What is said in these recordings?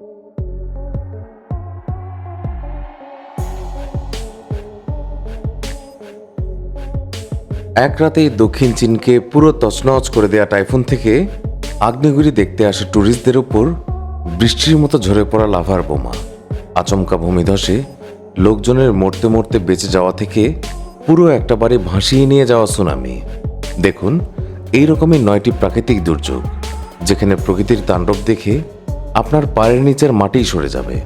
এক রাতেই দক্ষিণ চীনকে পুরো তছনছ করে দেয়া টাইফুন থেকে আগ্নেয়গিরি দেখতে আসে ট্যুরিস্টদের উপর বৃষ্টির মতো ঝরে পড়া লাভার বোমা। আচমকা ভূমিধসে লোকজনের মরতে মরতে বেঁচে যাওয়া থেকে পুরো একটা বাড়ি ভাসিয়ে নিয়ে যাওয়া সুনামি। দেখুন, এই রকমই নয়টি প্রাকৃতিক দুর্যোগ, যেখানে প্রকৃতির তাণ্ডব দেখে আপনার পায়ের নিচের মাটিই সরে যাবে।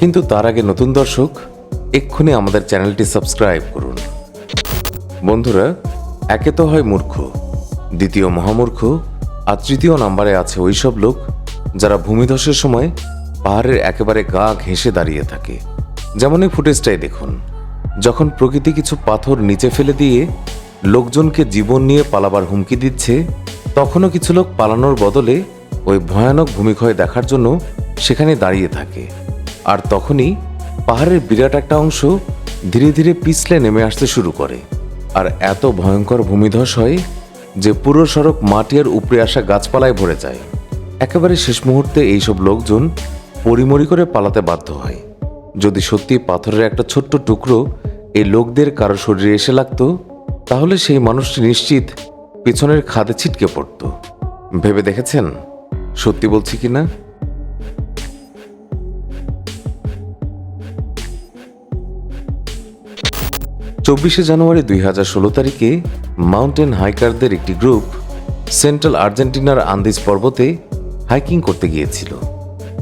কিন্তু তার আগে নতুন দর্শক, এক্ষুনি আমাদের চ্যানেলটি সাবস্ক্রাইব করুন। বন্ধুরা, একে তো হয় মূর্খ, দ্বিতীয় মহামূর্খ, আর তৃতীয় নাম্বারে আছে ওইসব লোক যারা ভূমিধসের সময় পাহাড়ের একেবারে গা ঘেঁষে দাঁড়িয়ে থাকে। যেমন এই ফুটেজটাই দেখুন, যখন প্রকৃতি কিছু পাথর নিচে ফেলে দিয়ে লোকজনকে জীবন নিয়ে পালাবার হুমকি দিচ্ছে, তখনও কিছু লোক পালানোর বদলে ওই ভয়ানক ভূমিক্ষয় দেখার জন্য সেখানে দাঁড়িয়ে থাকে। আর তখনই পাহাড়ের বিরাট একটা অংশ ধীরে ধীরে পিছলে নেমে আসতে শুরু করে। আর এত ভয়ঙ্কর ভূমিধস হয় যে পুরো সড়ক মাটি আর উপরে আসা গাছপালায় ভরে যায়। একেবারে শেষ মুহূর্তে এইসব লোকজন পরিমরি করে পালাতে বাধ্য হয়। যদি সত্যি পাথরের একটা ছোট্ট টুকরো এই লোকদের কারও শরীরে এসে লাগতো, তাহলে সেই মানুষটি নিশ্চিত পেছনের খাদে ছিটকে পড়ত। ভেবে দেখেছেন? সত্যি বলছি কি না? চব্বিশে জানুয়ারি দুই হাজার ষোলো তারিখে মাউন্টেন হাইকারদের একটি গ্রুপ সেন্ট্রাল আর্জেন্টিনার আন্দিজ পর্বতে হাইকিং করতে গিয়েছিল।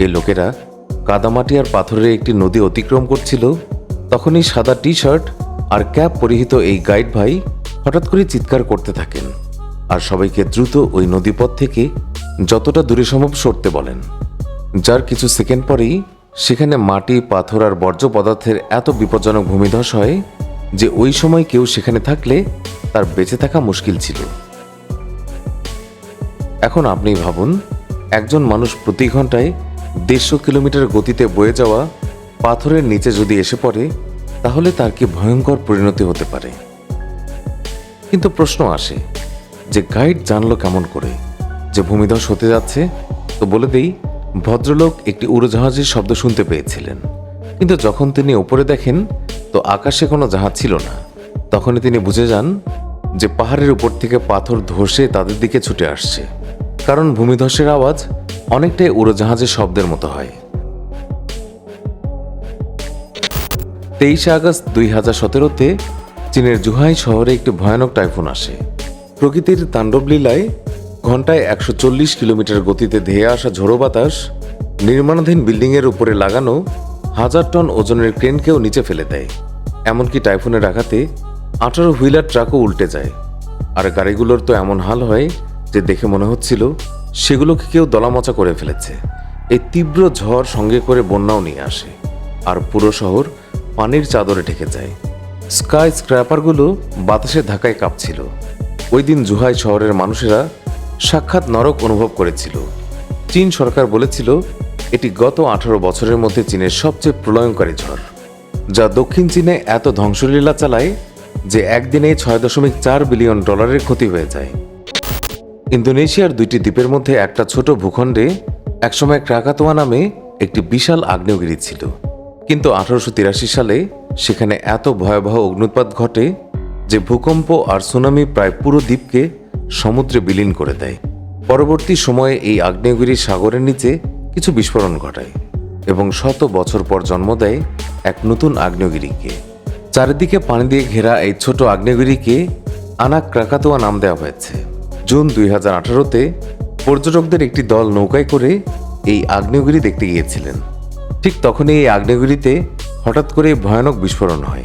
এই লোকেরা কাদামাটি আর পাথরের একটি নদী অতিক্রম করছিল, তখনই সাদা টি শার্ট আর ক্যাপ পরিহিত এই গাইড ভাই হঠাৎ করে চিৎকার করতে থাকেন। আর সবাইকে দ্রুত ওই নদীপথ থেকে যতটা দূরে সম্ভব সরতে বলেন। যার কিছু সেকেন্ড পরেই সেখানে মাটি, পাথর আর বর্জ্য পদার্থের এত বিপজ্জনক ভূমিধস হয় যে ওই সময় কেউ সেখানে থাকলে তার বেঁচে থাকা মুশকিল ছিল। এখন আপনি ভাবুন, একজন মানুষ প্রতি ঘন্টায় দেড়শো কিলোমিটার গতিতে বয়ে যাওয়া পাথরের নিচে যদি এসে পড়ে, তাহলে তার কি ভয়ঙ্কর পরিণতি হতে পারে? কিন্তু প্রশ্ন আসে যে গাইড জানলো কেমন করে? যে ভূমিধস হতে যাচ্ছে, তো বলে দেই, ভদ্রলোক একটি উড়োজাহাজের শব্দ শুনতে পেয়েছিলেন। কিন্তু যখন তিনি উপরে দেখেন, তো আকাশে কোনো জাহাজ ছিল না। তখনই তিনি বুঝে যান যে পাহাড়ের উপর থেকে পাথর ধসে তাদের দিকে ছুটে আসছে। কারণ ভূমিধসের আওয়াজ অনেকটাই উড়োজাহাজের শব্দের মতো হয়। তেইশে আগস্ট দুই হাজার সতেরোতে চীনের জুহাই শহরে একটি ভয়ানক টাইফুন আসে। প্রকৃতির তাণ্ডব লীলায় ঘন্টায় একশো চল্লিশ কিলোমিটার গতিতে ধেয়ে আসা ঝোড়ো বাতাস, নির্মাণাধীন বিল্ডিংয়ের উপরে লাগানো হাজার টন ওজনের ক্রেনকেও নিচে ফেলে দেয়। এমনকি টাইফুনের আঘাতে আঠারো হুইলার ট্রাকও উল্টে যায়। আর গাড়িগুলোর তো এমন হাল হয় যে দেখে মনে হচ্ছিল সেগুলোকে কেউ দলামচা করে ফেলেছে। এই তীব্র ঝড় সঙ্গে করে বন্যাও নিয়ে আসে, আর পুরো শহর পানির চাদরে ঢেকে যায়। স্কাই স্ক্র্যাপারগুলো বাতাসের ধাক্কায় কাঁপছিল। ওই দিন জুহাই শহরের মানুষেরা সাক্ষাৎ নরক অনুভব করেছিল। চীন সরকার বলেছিল, এটি গত আঠারো বছরের মধ্যে চীনের সবচেয়ে প্রলয়ঙ্কারী ঝড়, যা দক্ষিণ চীনে এত ধ্বংসলীলা চালায় যে একদিনে ছয় দশমিক চার বিলিয়ন ডলারের ক্ষতি হয়ে যায়। ইন্দোনেশিয়ার দুইটি দ্বীপের মধ্যে একটা ছোট ভূখণ্ডে একসময় ক্রাকাতোয়া নামে একটি বিশাল আগ্নেয়গিরি ছিল। কিন্তু আঠারোশো তিরাশি সালে সেখানে এত ভয়াবহ অগ্নুৎপাত ঘটে যে ভূকম্প আর সুনামি প্রায় পুরো দ্বীপকে সমুদ্রে বিলীন করে দেয়। পরবর্তী সময়ে এই আগ্নেয়গিরি সাগরের নিচে কিছু বিস্ফোরণ ঘটায় এবং শত বছর পর জন্ম দেয় এক নতুন আগ্নেয়গিরিকে। চারিদিকে পানি দিয়ে ঘেরা এই ছোট আগ্নেয়গিরিকে আনাক ক্রাকাতোয়া নাম দেওয়া হয়েছে। জুন দুই হাজার আঠারোতে পর্যটকদের একটি দল নৌকায় করে এই আগ্নেয়গিরি দেখতে গিয়েছিলেন। ঠিক তখনই এই আগ্নেয়গিরিতে হঠাৎ করে ভয়ানক বিস্ফোরণ হয়।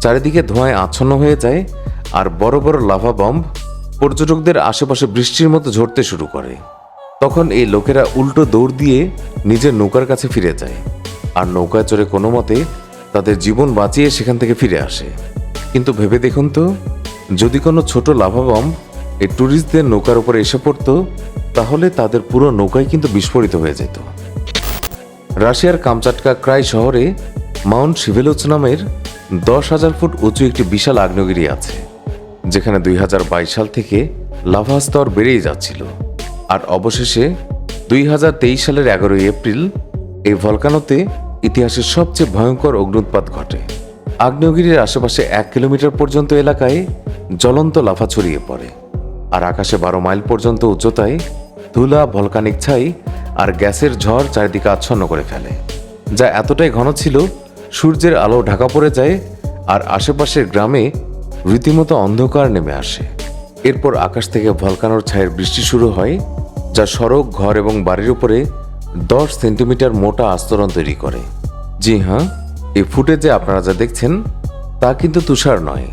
চারিদিকে ধোঁয়ায় আচ্ছন্ন হয়ে যায় আর বড় বড় লাভা বম্ব পর্যটকদের আশেপাশে বৃষ্টির মতো ঝরতে শুরু করে। তখন এই লোকেরা উল্টো দৌড় দিয়ে নিজের নৌকার কাছে ফিরে যায়। আর নৌকায় চড়ে কোনো মতে তাদের জীবন বাঁচিয়ে সেখান থেকে ফিরে আসে। কিন্তু ভেবে দেখুন তো, যদি কোনো ছোট লাভাবম এই ট্যুরিস্টদের নৌকার উপরে এসে পড়তো, তাহলে তাদের পুরো নৌকাই কিন্তু বিস্ফোরিত হয়ে যেত। রাশিয়ার কামচাটকা ক্রাই শহরে মাউন্ট শিভেলোচ নামের দশ হাজার ফুট উঁচু একটি বিশাল আগ্নেয়গিরি আছে। যেখানে দুই হাজার বাইশ সাল থেকে লাভা স্তর বেড়েই যাচ্ছিল। আর অবশেষে দুই হাজার তেইশ সালের এগারোই এপ্রিল এই ভলকানোতে ইতিহাসের সবচেয়ে ভয়ঙ্কর অগ্নুৎপাত ঘটে। আগ্নেয়গিরির আশেপাশে এক কিলোমিটার পর্যন্ত এলাকায় জ্বলন্ত লাফা ছড়িয়ে পড়ে আর আকাশে বারো মাইল পর্যন্ত উচ্চতায় ধুলা, ভলকানিক ছাই আর গ্যাসের ঝড় চারিদিকে আচ্ছন্ন করে ফেলে, যা এতটাই ঘন ছিল সূর্যের আলো ঢাকা পড়ে যায় আর আশেপাশের গ্রামে রীতিমতো অন্ধকার নেমে আসে। এরপর আকাশ থেকে ভলকানোর ছায়ের বৃষ্টি শুরু হয়, যা সড়ক, ঘর এবং বাড়ির উপরে দশ সেন্টিমিটার মোটা আস্তরণ তৈরি করে। জি হ্যাঁ এই ফুটেজে আপনারা যা দেখছেন, তা কিন্তু তুষার নয়,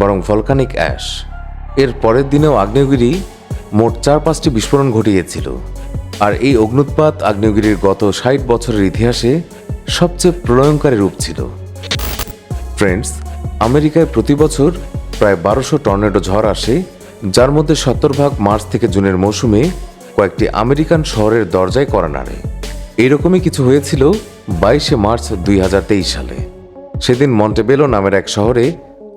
বরং ভলকানিক অ্যাশ। এর পরের দিনেও আগ্নেয়গিরি মোট চার পাঁচটি বিস্ফোরণ ঘটিয়েছিল। আর এই অগ্নুৎপাত আগ্নেয়গিরির গত ষাট বছরের ইতিহাসে সবচেয়ে প্রলয়ঙ্কারী রূপ ছিল। ফ্রেন্ডস আমেরিকায় প্রতি বছর প্রায় বারোশো টর্নেডো ঝড় আসে, যার মধ্যে সত্তর ভাগ মার্চ থেকে জুনের মৌসুমে কয়েকটি আমেরিকান শহরের দরজায় করা নাড়ে। এরকমই কিছু হয়েছিল বাইশে মার্চ দুই হাজার তেইশ সালে। সেদিন মন্টেবেলো নামের এক শহরে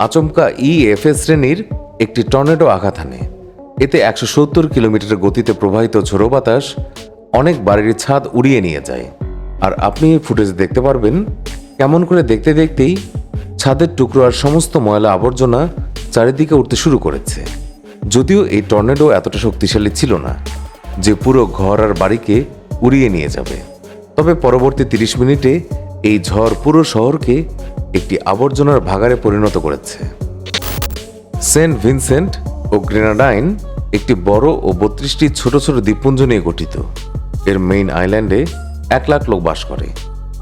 আচমকা ইএফএস শ্রেণির একটি টর্নেডো আঘাত হানে। এতে একশো সত্তর কিলোমিটার গতিতে প্রবাহিত ঝোড়ো বাতাস অনেক বাড়ির ছাদ উড়িয়ে নিয়ে যায়। আর আপনি এই ফুটেজ দেখতে পারবেন, কেমন করে দেখতে দেখতেই ছাদের টুকরো আর সমস্ত ময়লা আবর্জনা চারিদিকে উঠতে শুরু করেছে। যদিও এই টর্নেডো এতটা শক্তিশালী ছিল না, যে পুরো ঘর আর বাড়িকে উড়িয়ে নিয়ে যাবে। তবে পরবর্তী তিরিশ মিনিটে এই ঝড় পুরো শহরকে একটি আবর্জনার ভাগারে পরিণত করেছে। সেন্ট ভিনসেন্ট ও গ্রেনাডাইন একটি বড় ও বত্রিশটি ছোট ছোট দ্বীপপুঞ্জ নিয়ে গঠিত। এর মেইন আইল্যান্ডে এক লাখ লোক বাস করে,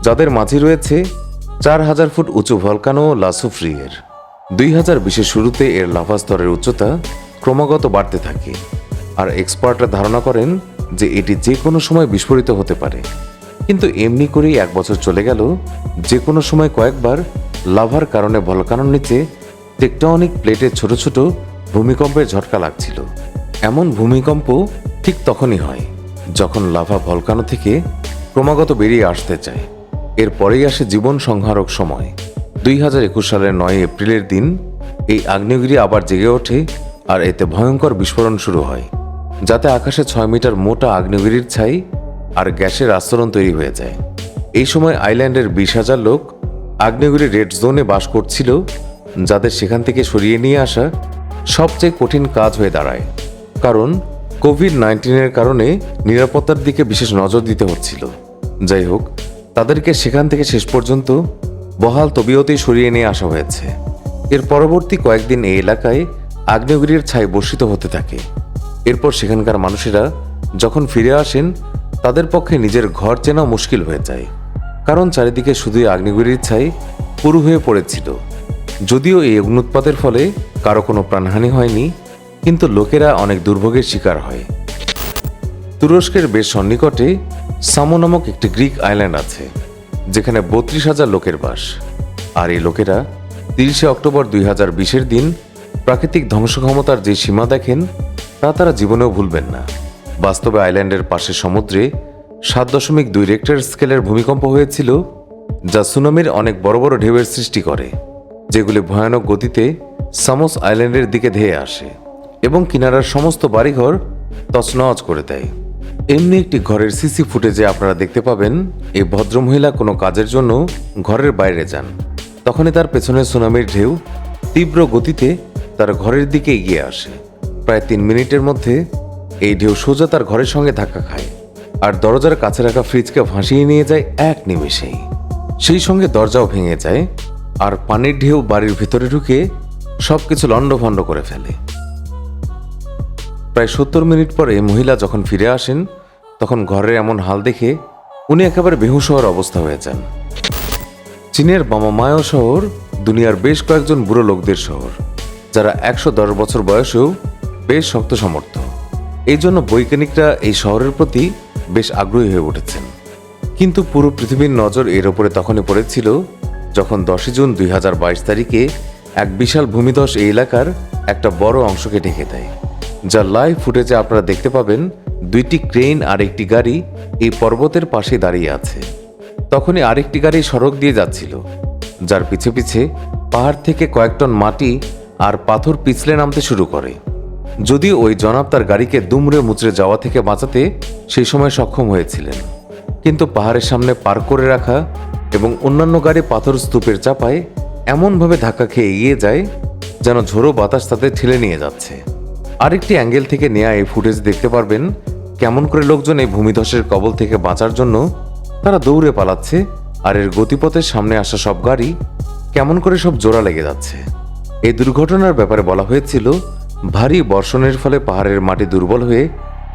যাদের মাঝে রয়েছে চার হাজার ফুট উঁচু ভলকানো লাসোফ্রিয়ের দুই হাজার বিশের শুরুতে এর লাভা স্তরের উচ্চতা ক্রমাগত বাড়তে থাকে। আর এক্সপার্টরা ধারণা করেন যে এটি যে কোনো সময় বিস্ফোরিত হতে পারে। কিন্তু এমনি করেই এক বছর চলে গেল, যে কোনো সময় কয়েকবার লাভার কারণে ভলকানোর নিচে টেকটনিক প্লেটের ছোট ছোট ভূমিকম্পের ঝটকা লাগছিল। এমন ভূমিকম্প ঠিক তখনই হয়, যখন লাভা ভলকানো থেকে ক্রমাগত বেরিয়ে আসতে চায়। এরপরেই আসে জীবন সংহারক সময়। দুই হাজার একুশ সালের নয় এপ্রিলের দিন এই আগ্নেয়গিরি আবার জেগে ওঠে আর এতে ভয়ঙ্কর বিস্ফোরণ শুরু হয়, যাতে আকাশে ছয় মিটার মোটা আগ্নেয়গিরির ছাই আর গ্যাসের আস্তরণ তৈরি হয়ে যায়। এই সময় আইল্যান্ডের বিশ হাজার লোক আগ্নেয়গিরি রেড জোনে বাস করছিল, যাদের সেখান থেকে সরিয়ে নিয়ে আসা সবচেয়ে কঠিন কাজ হয়ে দাঁড়ায়। কারণ কোভিড নাইন্টিনের কারণে নিরাপত্তার দিকে বিশেষ নজর দিতে হচ্ছিল। যাই হোক তাদেরকে সেখান থেকে শেষ পর্যন্ত বহাল তবিয়তেই সরিয়ে নিয়ে আসা হয়েছে। এর পরবর্তী কয়েকদিন এই এলাকায় আগ্নেয়গিরির ছাই বর্ষিত হতে থাকে। এরপর সেখানকার মানুষেরা যখন ফিরে আসেন, তাদের পক্ষে নিজের ঘর চেনা মুশকিল হয়ে যায়। কারণ চারিদিকে শুধুই আগ্নেয়গিরির ছাই পুরু হয়ে পড়েছিল। যদিও এই অগ্নুৎপাতের ফলে কারও কোনো প্রাণহানি হয়নি, কিন্তু লোকেরা অনেক দুর্ভোগের শিকার হয়। তুরস্কের বেশ সন্নিকটে সামো নামক একটি গ্রিক আইল্যান্ড আছে, যেখানে বত্রিশ হাজার লোকের বাস। আর এই লোকেরা তিরিশে অক্টোবর দুই হাজার বিশের দিন প্রাকৃতিক ধ্বংস ক্ষমতার যে সীমা দেখেন, তা তারা জীবনেও ভুলবেন না। বাস্তবে আইল্যান্ডের পাশে সমুদ্রে সাত দশমিক দুই রেক্টার স্কেলের ভূমিকম্প হয়েছিল, যা সুনামির অনেক বড় বড় ঢেউয়ের সৃষ্টি করে, যেগুলি ভয়ানক গতিতে সামোস আইল্যান্ডের দিকে ধেয়ে আসে এবং কিনারার সমস্ত বাড়িঘর তছনছ করে দেয়। এমনি একটি ঘরের সিসি ফুটেজে আপনারা দেখতে পাবেন, এই ভদ্রমহিলা কোনো কাজের জন্য ঘরের বাইরে যান। তখনই তার পেছনে সুনামির ঢেউ তীব্র গতিতে তার ঘরের দিকে এগিয়ে আসে। প্রায় তিন মিনিটের মধ্যে এই ঢেউ সোজা তার ঘরের সঙ্গে ধাক্কা খায় আর দরজার কাছে রাখা ফ্রিজকে ভাসিয়ে নিয়ে যায় এক নিমেষেই। সেই সঙ্গে দরজাও ভেঙে যায় আর পানির ঢেউ বাড়ির ভিতরে ঢুকে সবকিছু লণ্ডভণ্ড করে ফেলে। প্রায় সত্তর মিনিট পরে মহিলা যখন ফিরে আসেন, তখন ঘরের এমন হাল দেখে উনি একেবারে বেহুশ হওয়ার অবস্থা হয়ে যান। চীনের বামামায় শহর দুনিয়ার বেশ কয়েকজন বুড়ো লোকদের শহর, যারা একশো দশ বছর বয়সেও বেশ শক্ত সমর্থ এই জন্য বৈজ্ঞানিকরা এই শহরের প্রতি বেশ আগ্রহী হয়ে উঠেছেন। কিন্তু পুরো পৃথিবীর নজর এর ওপরে তখনই পড়েছিল যখন দশই জুন দুই হাজার বাইশ তারিখে এক বিশাল ভূমিধস এই এলাকার একটা বড় অংশকে ঢেকে দেয়। যা লাইভ ফুটেজে আপনারা দেখতে পাবেন দুইটি ক্রেন আর একটি গাড়ি এই পর্বতের পাশে দাঁড়িয়ে আছে। তখনই আরেকটি গাড়ি সড়ক দিয়ে যাচ্ছিল, যার পিছে পিছে পাহাড় থেকে কয়েক টন মাটি আর পাথর পিছলে নামতে শুরু করে। যদিও ওই জনাব তার গাড়িকে দুমড়ে মুচড়ে যাওয়া থেকে বাঁচাতে সেই সময় সক্ষম হয়েছিলেন। কিন্তু পাহাড়ের সামনে পার করে রাখা এবং অন্যান্য গাড়ি পাথর স্তূপের চাপায় এমনভাবে ধাক্কা খেয়ে এগিয়ে যায় যেন ঝোড়ো বাতাস তাদের ঠেলে নিয়ে যাচ্ছে। আরেকটি অ্যাঙ্গেল থেকে নেয়া এই ফুটেজ দেখতে পারবেন, কেমন করে লোকজন এই ভূমিধসের কবল থেকে বাঁচার জন্য তারা দৌড়ে পালাচ্ছে আর এর গতিপথের সামনে আসা সব গাড়ি কেমন করে সব জোড়া লেগে যাচ্ছে। এই দুর্ঘটনার ব্যাপারে বলা হয়েছিল, ভারী বর্ষণের ফলে পাহাড়ের মাটি দুর্বল হয়ে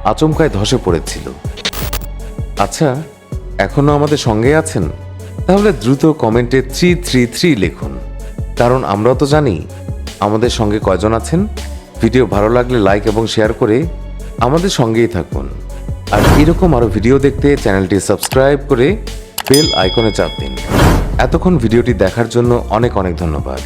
আচমকায় ধসে পড়েছিল। আচ্ছা এখনও আমাদের সঙ্গে আছেন? তাহলে দ্রুত কমেন্টে থ্রি থ্রি থ্রি লিখুন। কারণ আমরাও তো জানি, আমাদের সঙ্গে কয়জন আছেন? ভিডিও ভালো লাগলে লাইক এবং শেয়ার করে আমাদের সঙ্গেই থাকুন। আর এরকম আরও ভিডিও দেখতে চ্যানেলটি সাবস্ক্রাইব করে বেল আইকনে চাপ দিন। এতক্ষণ ভিডিওটি দেখার জন্য অনেক অনেক ধন্যবাদ।